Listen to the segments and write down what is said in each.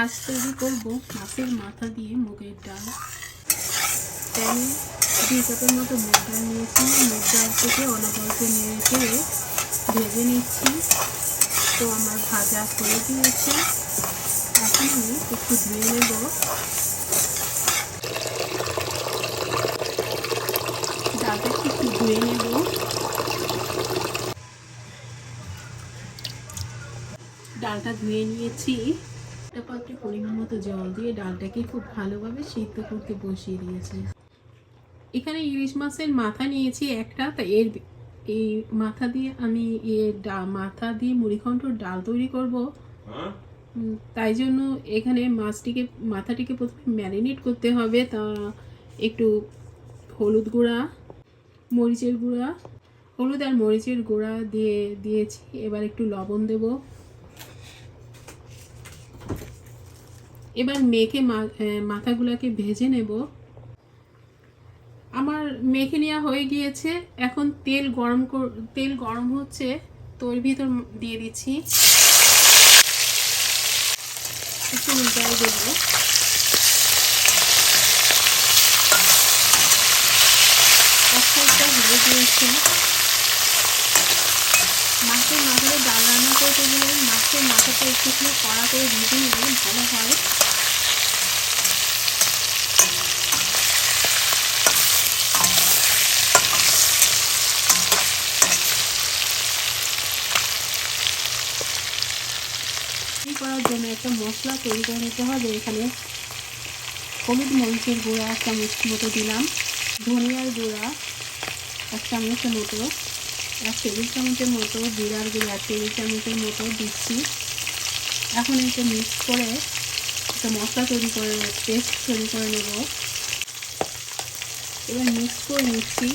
আজ তৈরি করব মাছের মাথা দিয়ে মুগের ডাল। প্যানে দুই কাপের মতো মুগ ডাল নিয়েছি। মুগ ডাল থেকে অনবরত নেড়ে ভেজে নিচ্ছি। তো আমার ভাজা হয়ে গিয়েছে। এখন আমি একটু ধুয়ে নেব। ডালটা একটু ধুয়ে নেব। ডালটা ধুয়ে নিয়েছি। একটা পাত্রে পরিমাণ মতো জল দিয়ে ডালটাকে খুব ভালোভাবে সিদ্ধ করতে বসিয়ে দিয়েছি। এখানে ইলিশ মাছের মাথা নিয়েছি একটা তা এর এই মাথা দিয়ে আমি ডা- মাথা দিয়ে মুড়িঘণ্টর ডাল তৈরি করব। তাই জন্য এখানে মাছটিকে মাথাটিকে প্রথমে ম্যারিনেট করতে হবে। তা একটু হলুদ গুঁড়া মরিচের গুঁড়া হলুদ আর মরিচের গুঁড়া দিয়ে দিয়েছি। এবার একটু লবণ দেব। এবার মেখে মাথাগুলোকে ভেজে নেব। আমার মেখে নেওয়া হয়ে গিয়েছে। এখন তেল গরম তেল গরম হচ্ছে। তো এর ভিতর দিয়ে দিচ্ছি। একটু উল্টায় দেবো। এক সাইডটা গিয়েছে। মাছের মাথায় ডাল রান্না করতে গেলে মাছের মাথাটা একটুখানি কড়া করে ভেজে নিলে ভালো হয়। করার জন্য একটা মশলা তৈরি করে নিতে হবে। এখানে হলুদ মরিচের গুঁড়া, চামচ মতো দিলাম। ধনিয়ার গুঁড়া, এক চামচের মতো। এক টেবিল চামচের মতো জিরার গুঁড়া এক টেবিল চামচের মতো দিচ্ছি। এখন এটা মিক্স করে একটা মশলা তৈরি করে পেস্ট তৈরি করে নেব। এবার মিক্স করে নিচ্ছি।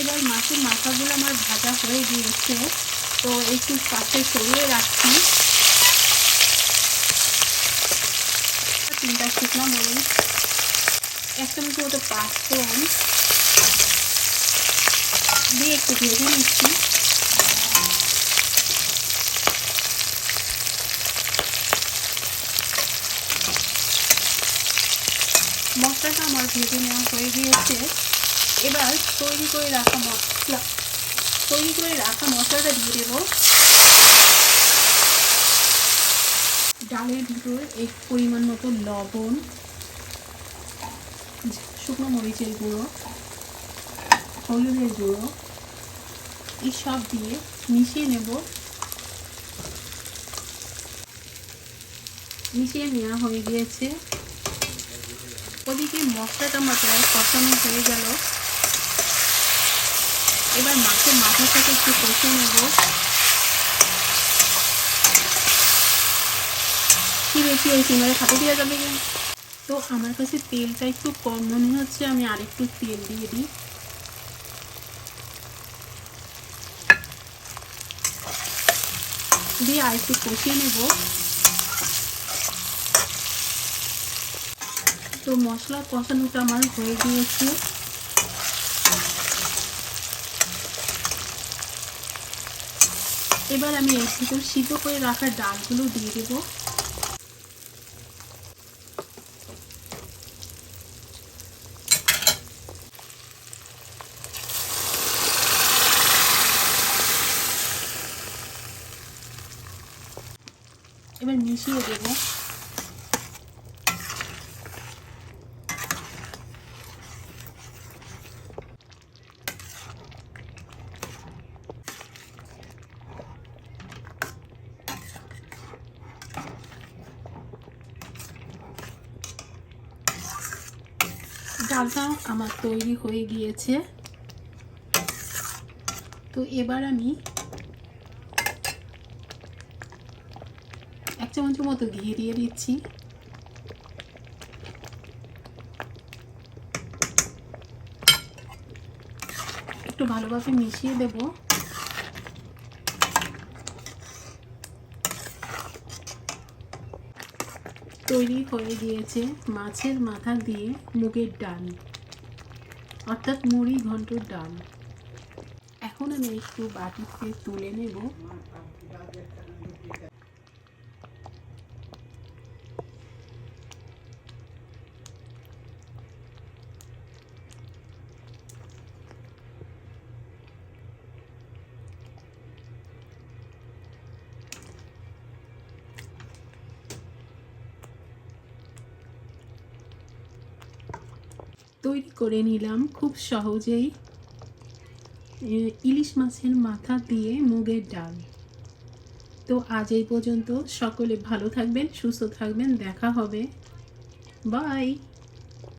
এবার মাছের মাথাগুলো আমার ভাজা হয়ে গিয়েছে, তো একটু পাশে সরিয়ে রাখছি। তিনটা শুকনো মরিচ এক চামচ পাঁচফোড়ন দিয়ে একটু ভেজে নিচ্ছি। মশলাটা আমার ভেজে নেওয়া হয়ে গিয়েছে। এবার তৈরি করে রাখা মশলা, তৈরি করে রাখা মশলাটা দিয়ে দেবো। ডালের ভিতর এক পরিমাণ মতো লবণ শুকনো মরিচের গুঁড়ো, হলুদের গুঁড়ো এইসব দিয়ে মিশিয়ে নেব। মিশিয়ে নেওয়া হয়ে গিয়েছে। ওদিকে মশলাটা আমার প্রায় কষানো হয়ে গেল। এবার মাছের মাথাটাকে একটু কষে নেব। কি বেশি ওই সিমারে খাতে দেওয়া যাবে কি? তো আমার কাছে তেলটা একটু কম। মনে হচ্ছে আমি আরেকটু তেল দিয়ে দিই। দিয়ে আর একটু কষিয়ে নেব। তো মশলা কষানোটা আমার হয়ে গিয়েছে। এবার আমি এর ভিতর সিদ্ধ করে রাখা ডালগুলো দিয়ে দেবো। এবার মিশিয়ে দেবো। ডালটা আমার তৈরি হয়ে গিয়েছে। তো এবার আমি এক চামচের মতো ঘি দিয়ে দিচ্ছি। একটু ভালোভাবে মিশিয়ে দেব। তৈরি হয়ে গিয়েছে মাছের মাথা দিয়ে মুগের ডাল, অর্থাৎ মুড়ি ঘন্টর ডাল। এখন আমি একটু বাটিতে তুলে নেব। তৈরি করে নিলাম খুব সহজেই। ইলিশ মাছের মাথা দিয়ে মুগের ডাল। তো আজ এই পর্যন্ত সকলে ভালো থাকবেন, সুস্থ থাকবেন, দেখা হবে। বাই!